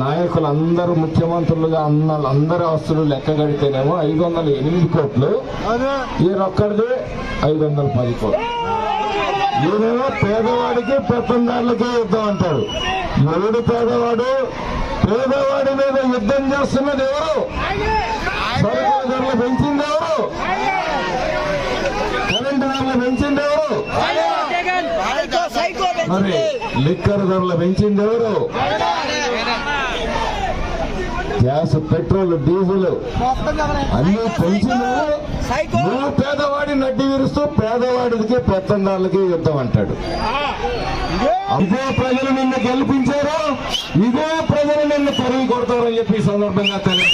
నాయకులు అందరూ ముఖ్యమంత్రులుగా అన్న అందరి ఆస్తులు లెక్క కడితేనేమో ఐదు వందల ఎనిమిది కోట్లు. ఈయనొక్కడిది ఐదు వందల పది కోట్లు. ఈయనేమో పేదవాడికి పెత్తందారులకి యుద్ధం అంటాడు ఎవడు పేదవాడు? పేదవాడి మీద యుద్ధం చేస్తున్నది ఎవరు? సరుకుల ధరలు పెంచింది ఎవరు? కరెంటు ధరలు పెంచింది ఎవరు? మరి లిక్కర్ ధరలు పెంచింది ఎవరు? గ్యాస్ పెట్రోల్ డీజిల్ అన్ని పెంచి నువ్వు పేదవాడి నడ్డి విరుస్తూ పేదవాడికి పెత్తందారులకి యుద్ధం అంటాడు. ఇదే ప్రజలు నిన్ను గెలిపించారు ఇదే ప్రజలు నిన్ను తరిగి కొడతారని చెప్పి ఈ సందర్భంగా తెలియ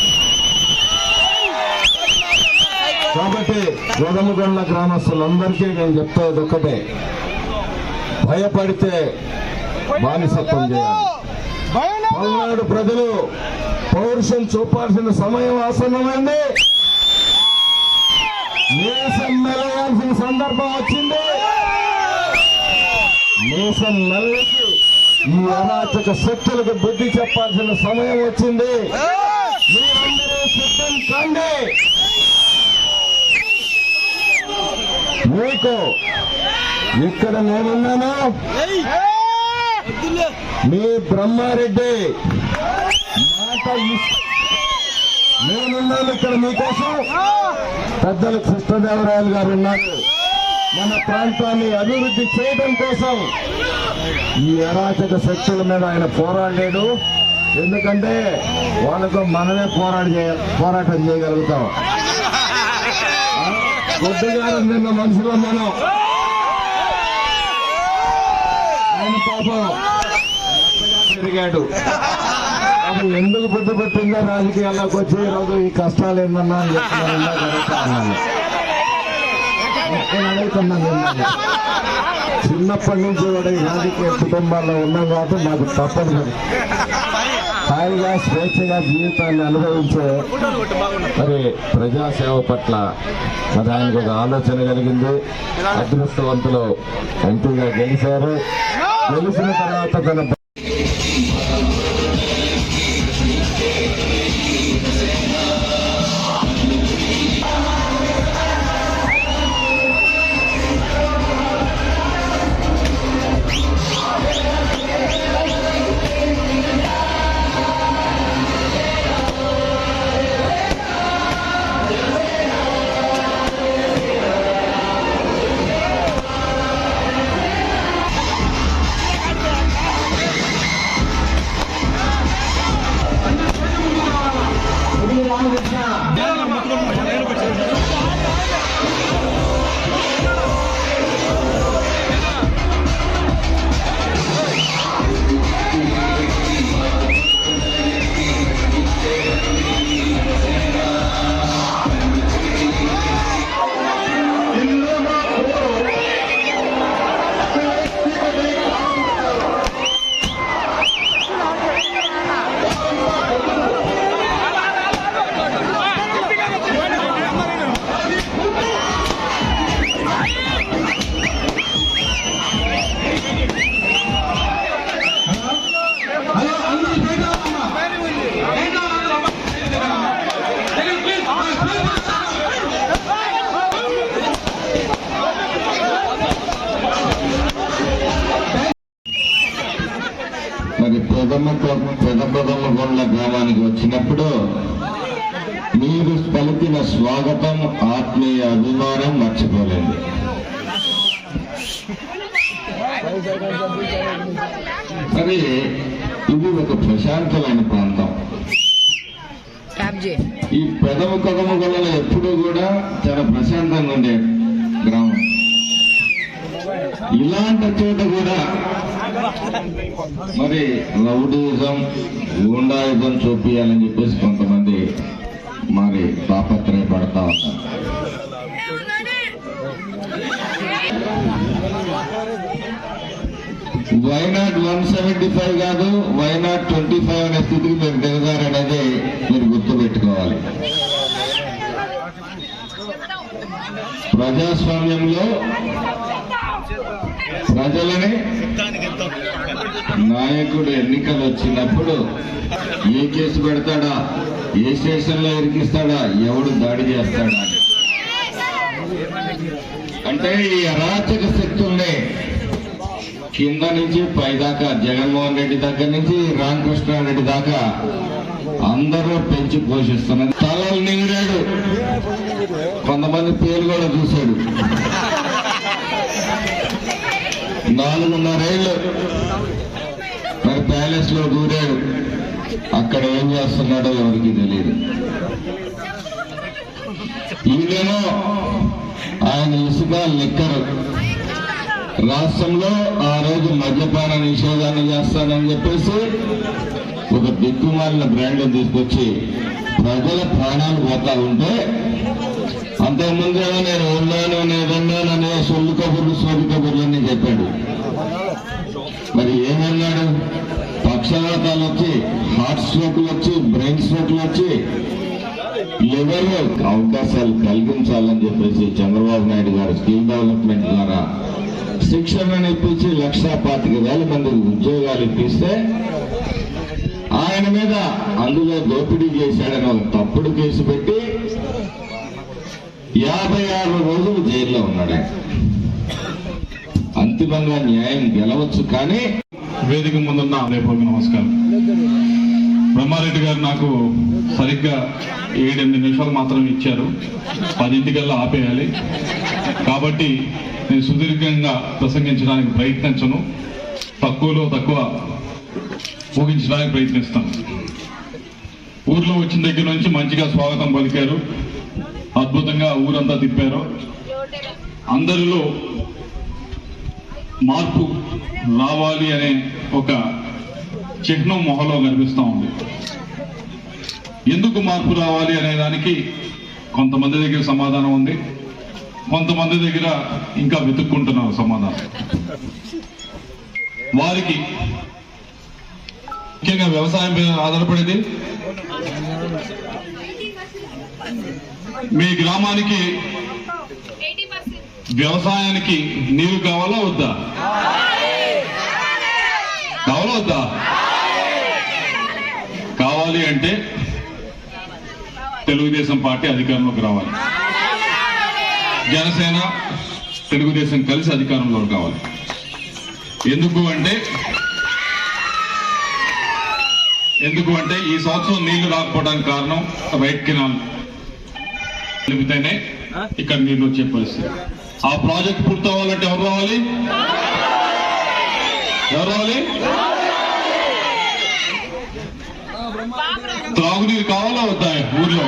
కాబట్టి గొడవగొండ గ్రామస్తులందరికీ నేను చెప్తాది ఒక్కటే భయపడితే బానిసత్వం చేయాలి. పల్నాడు ప్రజలు పౌరుషం చూపాల్సిన సమయం ఆసన్నమైంది. మీసం మెలగాల్సిన సందర్భం వచ్చింది. మీసం మెల్లకి ఈ అరాచక శక్తులకు బుద్ధి చెప్పాల్సిన సమయం వచ్చింది. మీరందరూ సిద్ధం కండి. మీకు ఇక్కడ నేనున్నాను? మీ బ్రహ్మారెడ్డి నేనున్నాను ఇక్కడ మీకోసం. పెద్దలు కృష్ణదేవరాయలు గారు ఉన్నారు. మన ప్రాంతాన్ని అభివృద్ధి చేయడం కోసం ఈ అరాచక శక్తుల మీద ఆయన పోరాడలేడు ఎందుకంటే వాళ్ళతో మనమే పోరాట చేయ పోరాటం చేయగలుగుతాం. కొద్దిగారు నిన్న మనుషులు మనం ఆయన పాపం తిరిగాడు. అప్పుడు ఎందుకు బుద్ధి పెట్టిందో రాజకీయాల్లోకి వచ్చి ఈరోజు ఈ కష్టాలు ఏందన్నా అని చెప్పి నేను అడుగుతున్నాను చిన్నప్పటి నుంచి కూడా ఈ రాజకీయ కుటుంబాల్లో ఉన్నాం కాబట్టి నాకు తప్పదు. మరి. హాయిగా స్వేచ్ఛగా జీవితాన్ని అనుభవించే మరి ప్రజాసేవ పట్ల మరి ఆయనకు ఒక ఆలోచన కలిగింది. అదృష్టవంతులు ఎంపీగా గెలిచారు. గెలిచిన తర్వాత తన మరి ప్రశాంతమైన ప్రాంతం. ఈ పెదమ కొదమ గొల్లలో ఎప్పుడూ కూడా చాలా ప్రశాంతంగా ఉండే గ్రామం. ఇలాంటి చోట కూడా మరి రౌడీజం గూండాయుధం చూపియాలని చెప్పేసి కొంతమంది మరి తాపత్రయపడతా ఉన్నారు. Why not one seventy five కాదు? వై నాట్ ట్వంటీ ఫైవ్ అనే స్థితికి మీరు దిగజారనేది మీరు గుర్తుపెట్టుకోవాలి. ప్రజాస్వామ్యంలో ప్రజలని నాయకుడు ఎన్నికలు వచ్చినప్పుడు ఏ కేసు పెడతాడా? ఏ స్టేషన్లో ఇరికిస్తాడా? ఎవడు దాడి చేస్తాడా? అని. అంటే ఈ అరాచక శక్తుల్ని కింద నుంచి పై దాకా జగన్మోహన్ రెడ్డి దగ్గర నుంచి రామకృష్ణారెడ్డి దాకా అందరూ పెంచి పోషిస్తున్నారు తలలు నింగిరాడు కొంతమంది పేరు కూడా చూశాడు. నాలుగున్నరేళ్ళు మరి ప్యాలెస్లో దూరాడు. అక్కడ ఏం చేస్తున్నాడో ఎవరికి తెలియదు ఈయనేమో ఆయన ఇసుక లిక్కరు. రాష్ట్రంలో ఆ రోజు మద్యపాన నిషేధాన్ని చేస్తానని చెప్పేసి ఒక దిక్కుమాలిన బ్రాండ్ తీసుకొచ్చి ప్రజల ప్రాణాలు పోతా ఉంటే అంతకుముందేమో నేను ఉన్నాను నేను ఉన్నాను అనే సొల్లు కబుర్లు సోది అని చెప్పాడు. మరి ఏమన్నాడు? పక్షవాతాలు వచ్చి హార్ట్ స్ట్రోక్లు వచ్చి బ్రెయిన్ స్ట్రోక్లు వచ్చి లివర్ అవకాశాలు కలిగించాలని చెప్పేసి చంద్రబాబు నాయుడు గారు స్కిల్ డెవలప్మెంట్ ద్వారా శిక్షణను ఇప్పించి లక్షా పాతిక వేల మందికి ఉద్యోగాలు ఇప్పిస్తే ఆయన మీద అందులో దోపిడీ చేశాడని ఒక తప్పుడు కేసు పెట్టి యాభై ఆరు రోజులు జైల్లో ఉన్నాడు. అంతిమంగా న్యాయం గెలవచ్చు కానీ వేదిక ముందున్న రేపు నమస్కారం. బ్రహ్మారెడ్డి గారు నాకు సరిగ్గా ఏడెనిమిది నిమిషాలు మాత్రం ఇచ్చారు. పదింటికల్లా ఆపేయాలి. కాబట్టి నేను సుదీర్ఘంగా ప్రసంగించడానికి ప్రయత్నించను. తక్కువలో తక్కువ ముగించడానికి ప్రయత్నిస్తాను. ఊర్లో వచ్చిన దగ్గర నుంచి మంచిగా స్వాగతం పలికారు. అద్భుతంగా ఊరంతా తిప్పారు. అందరిలో మార్పు రావాలి అనే ఒక చిహ్నం మొహలో కనిపిస్తూ ఉంది. ఎందుకు మార్పు రావాలి అనే దానికి కొంతమంది దగ్గర సమాధానం ఉంది. కొంతమంది దగ్గర ఇంకా వెతుక్కుంటున్నాం సమాధానం. వారికి ముఖ్యంగా వ్యవసాయం మీద ఆధారపడేది. మీ గ్రామానికి వ్యవసాయానికి నీరు కావాలా వద్దా? కావాలా వద్దా? కావాలి అంటే తెలుగుదేశం పార్టీ అధికారంలోకి రావాలి. జనసేన తెలుగుదేశం కలిసి అధికారంలోకి రావాలి ఎందుకు అంటే ఎందుకు అంటే ఈ సంవత్సరం నీళ్ళు రాకపోవడానికి కారణం రైట్ కెనాల్ నిలిపితేనే ఇక్కడ నీళ్ళు వచ్చే పరిస్థితి. ఆ ప్రాజెక్ట్ పూర్తవ్వాలంటే ఎవరు రావాలి? ఎవరు రావాలి? త్రాగునీరు కావాలా వద్దా ఊర్లో?